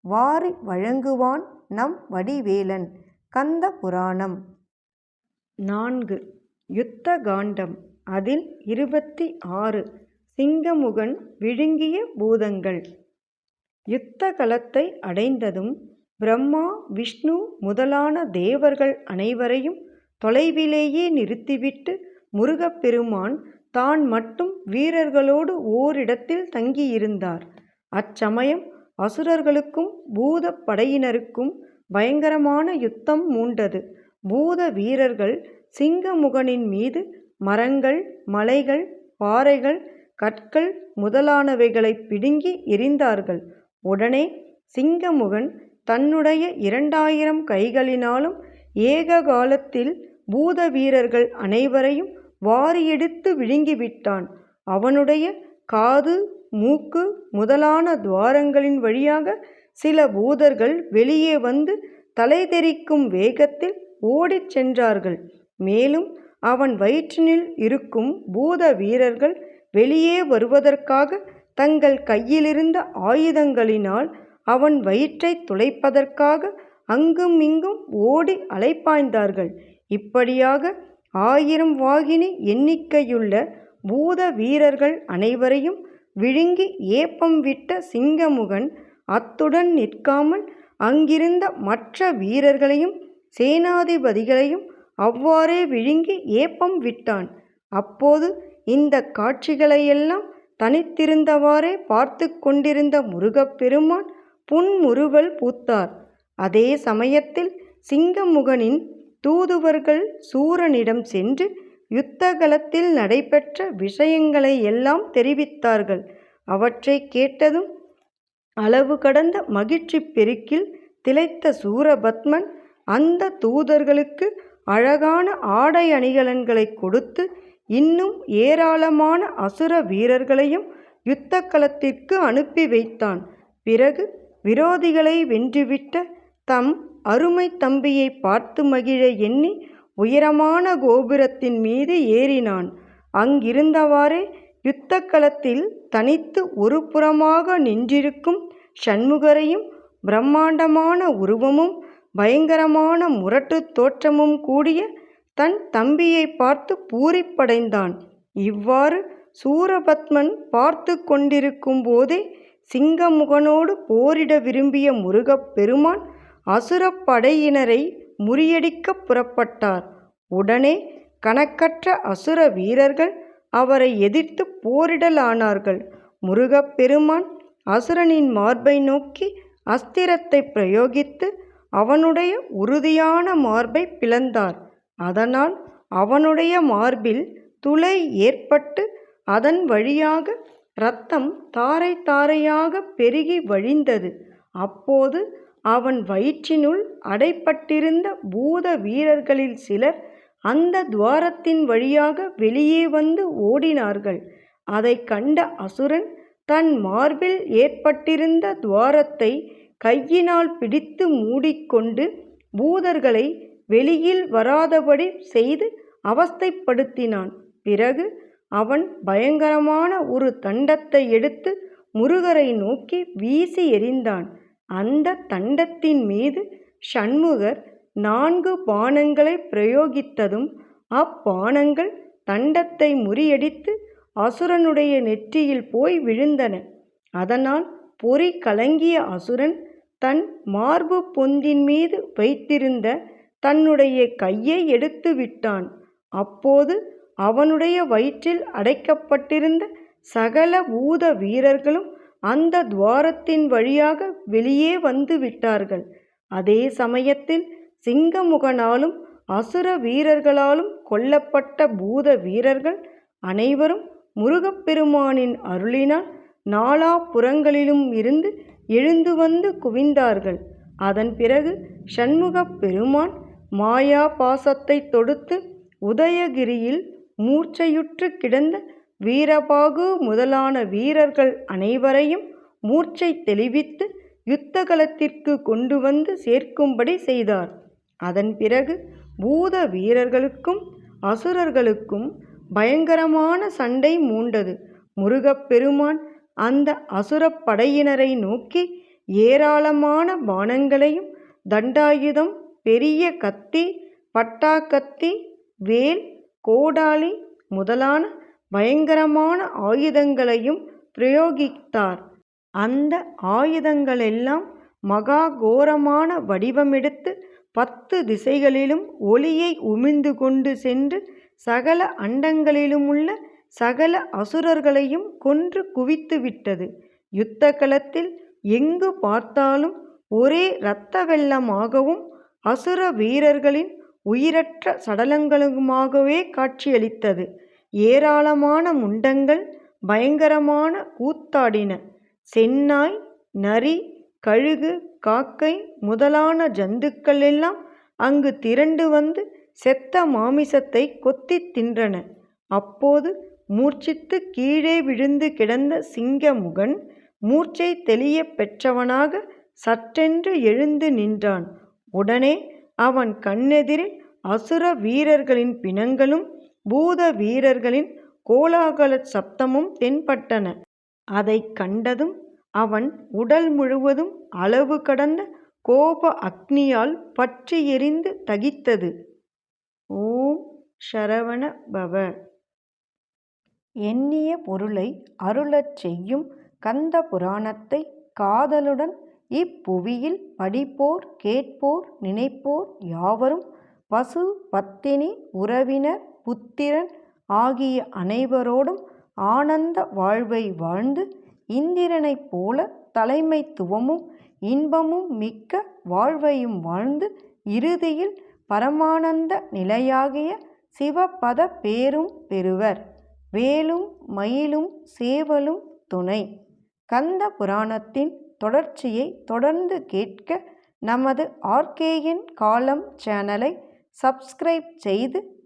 வாரி வழங்குவான் நம் வடிவேலன். கந்த புராணம். நான்கு. யுத்த காண்டம். அதில் இருபத்தி ஆறு. சிங்கமுகன் விழுங்கிய பூதங்கள். யுத்த களத்தை அடைந்ததும் பிரம்மா விஷ்ணு முதலான தேவர்கள் அனைவரையும் தொலைவிலேயே நிறுத்திவிட்டு முருகப்பெருமான் தான் மட்டும் வீரர்களோடு ஓரிடத்தில் தங்கியிருந்தார். அச்சமயம் அசுரர்களுக்கும் பூத படையினருக்கும் பயங்கரமான யுத்தம் மூண்டது. பூத வீரர்கள் சிங்கமுகனின் மீது மரங்கள் மலைகள் பாறைகள் கற்கள் முதலானவைகளை பிடுங்கி எரிந்தார்கள் உடனே சிங்கமுகன் தன்னுடைய இரண்டாயிரம் கைகளினாலும் ஏக காலத்தில் பூத வீரர்கள் அனைவரையும் வாரியெடுத்து விழுங்கிவிட்டான். அவனுடைய காது மூக்கு முதலான துவாரங்களின் வழியாக சில பூதர்கள் வெளியே வந்து தலைதெறிக்கும் வேகத்தில் ஓடிச் சென்றார்கள். மேலும் அவன் வயிற்றினில் இருக்கும் பூத வீரர்கள் வெளியே வருவதற்காக தங்கள் கையிலிருந்த ஆயுதங்களினால் அவன் வயிற்றை துளைப்பதற்காக அங்கும் இங்கும் ஓடி அலைப்பாய்ந்தார்கள். இப்படியாக ஆயிரம் வாகினி எண்ணிக்கையுள்ள பூத வீரர்கள் அனைவரையும் விழுங்கி ஏப்பம் விட்ட சிங்கமுகன் அத்துடன் நிற்காமல் அங்கிருந்த மற்ற வீரர்களையும் சேனாதிபதிகளையும் அவ்வாறே விழுங்கி ஏப்பம் விட்டான். அப்போது இந்த காட்சிகளையெல்லாம் தனித்திருந்தவாறே பார்த்து கொண்டிருந்த முருகப்பெருமான் புன்முறுவல் பூத்தார். அதே சமயத்தில் சிங்கமுகனின் தூதுவர்கள் சூரனிடம் சென்று யுத்தகலத்தில் நடைபெற்ற விஷயங்களை எல்லாம் தெரிவித்தார்கள். அவற்றை கேட்டதும் அளவு கடந்த மகிழ்ச்சி பெருக்கில் திளைத்த சூரபத்மன் அந்த தூதர்களுக்கு அழகான ஆடை அணிகலன்களை கொடுத்து இன்னும் ஏராளமான அசுர வீரர்களையும் யுத்த களத்திற்கு அனுப்பி வைத்தான். பிறகு விரோதிகளை வென்றுவிட்ட தம் அருமை தம்பியை பார்த்து மகிழ எண்ணி உயரமான கோபுரத்தின் மீது ஏறினான். அங்கிருந்தவாறே யுத்தக்களத்தில் தனித்து ஒரு புறமாக நின்றிருக்கும் சண்முகரையும் பிரம்மாண்டமான உருவமும் பயங்கரமான முரட்டு தோற்றமும் கூடிய தன் தம்பியை பார்த்து பூரிப்படைந்தான். இவ்வாறு சூரபத்மன் பார்த்து கொண்டிருக்கும் போதே சிங்கமுகனோடு போரிட விரும்பிய முருகப் பெருமான் அசுரப் படையினரை முறியடிக்க புறப்பட்டார். உடனே கணக்கற்ற அசுர வீரர்கள் அவரை எதிர்த்து போரிடலானார்கள். முருகப்பெருமான் அசுரனின் மார்பை நோக்கி அஸ்திரத்தை பிரயோகித்து அவனுடைய உறுதியான மார்பை பிளந்தார். அதனால் அவனுடைய மார்பில் துளை ஏற்பட்டு அதன் வழியாக இரத்தம் தாரை தாரையாக பெருகி வழிந்தது. அப்போது அவன் வயிற்றினுள் அடைப்பட்டிருந்த பூத வீரர்களில் சிலர் அந்த துவாரத்தின் வழியாக வெளியே வந்து ஓடினார்கள். அதை கண்ட அசுரன் தன் மார்பில் ஏற்பட்டிருந்த துவாரத்தை கையினால் பிடித்து மூடிக்கொண்டு பூதர்களை வெளியில் வராதபடி செய்து அவஸ்தைப்படுத்தினான். பிறகு அவன் பயங்கரமான ஒரு தண்டத்தை எடுத்து முருகரை நோக்கி வீசி எறிந்தான். அந்த தண்டத்தின் மீது ஷண்முகர் நான்கு பானங்களை பிரயோகித்ததும் அப்பானங்கள் தண்டத்தை முறியடித்து அசுரனுடைய நெற்றியில் போய் விழுந்தன. அதனால் பொறி கலங்கிய அசுரன் தன் மார்பு பொந்தின் மீது வைத்திருந்த தன்னுடைய கையை எடுத்து விட்டான். அப்போது அவனுடைய வயிற்றில் அடைக்கப்பட்டிருந்த சகல பூத வீரர்களும் அந்த துவாரத்தின் வழியாக வெளியே வந்து விட்டார்கள் அதே சமயத்தில் சிங்கமுகனாலும் அசுர வீரர்களாலும் கொல்லப்பட்ட பூத வீரர்கள் அனைவரும் முருகப்பெருமானின் அருளினால் நாலா புறங்களிலும் இருந்து எழுந்து வந்து குவிந்தார்கள். அதன் பிறகு சண்முகப் பெருமான் மாயா பாசத்தை தொடுத்து உதயகிரியில் மூர்ச்சையுற்று கிடந்த வீரபாகு முதலான வீரர்கள் அனைவரையும் மூர்ச்சை தெளிவித்து யுத்த களத்திற்கு கொண்டு வந்து சேர்க்கும்படி செய்தார். அதன் பிறகு பூத வீரர்களுக்கும் அசுரர்களுக்கும் பயங்கரமான சண்டை மூண்டது. முருகப்பெருமான் அந்த அசுரப் படையினரை நோக்கி ஏராளமான பானங்களையும் தண்டாயுதம் பெரிய கத்தி பட்டாக்கத்தி வேல் கோடாலி முதலான பயங்கரமான ஆயுதங்களையும் பிரயோகித்தார். அந்த ஆயுதங்களெல்லாம் மகா கோரமான வடிவமெடுத்து பத்து திசைகளிலும் ஒளியை உமிழ்ந்து கொண்டு சென்று சகல அண்டங்களிலுமுள்ள சகல அசுரர்களையும் கொன்று குவித்து விட்டது யுத்த களத்தில் எங்கு பார்த்தாலும் ஒரே இரத்த வெள்ளமாகவும் அசுர வீரர்களின் உயிரற்ற சடலங்களுமாகவே காட்சியளித்தது. ஏராளமான முண்டங்கள் பயங்கரமான கூத்தாடின. செந்நாய் நரி கழுகு காக்கை முதலான ஜந்துக்கள் எல்லாம் அங்கு திரண்டு வந்து செத்த மாமிசத்தை கொத்தி தின்றன. அப்போது மூர்ச்சித்து கீழே விழுந்து கிடந்த சிங்கமுகன் மூர்ச்சை தெளிய பெற்றவனாக சற்றென்று எழுந்து நின்றான். உடனே அவன் கண்ணெதிரில் அசுர வீரர்களின் பிணங்களும் பூத வீரர்களின் கோலாகலச் சப்தமும் தென்பட்டன. அதைக் கண்டதும் அவன் உடல் முழுவதும் அளவு கடந்த கோப அக்னியால் பற்றி எரிந்து தகித்தது. ஓம் ஷரவண பவ. எண்ணிய பொருளை அருளச் செய்யும் கந்த புராணத்தை காதலுடன் இப்புவியில் படிப்போர் கேட்போர் நினைப்போர் யாவரும் பசு பத்தினி உறவினர் புத்திரன் ஆகிய அனைவரோடும் ஆனந்த வாழ்வை வாழ்ந்து இந்திரனைப் போல தலைமைத்துவமும் இன்பமும் மிக்க வாழ்வையும் வாழ்ந்து இறுதியில் பரமானந்த நிலையாகிய சிவபத பேரும் பெறுவர். வேலும் மயிலும் சேவலும் துணை. கந்த புராணத்தின் தொடர்ச்சியை தொடர்ந்து கேட்க நமது ஆர்கேயின் காலம் சேனலை சப்ஸ்கிரைப் செய்து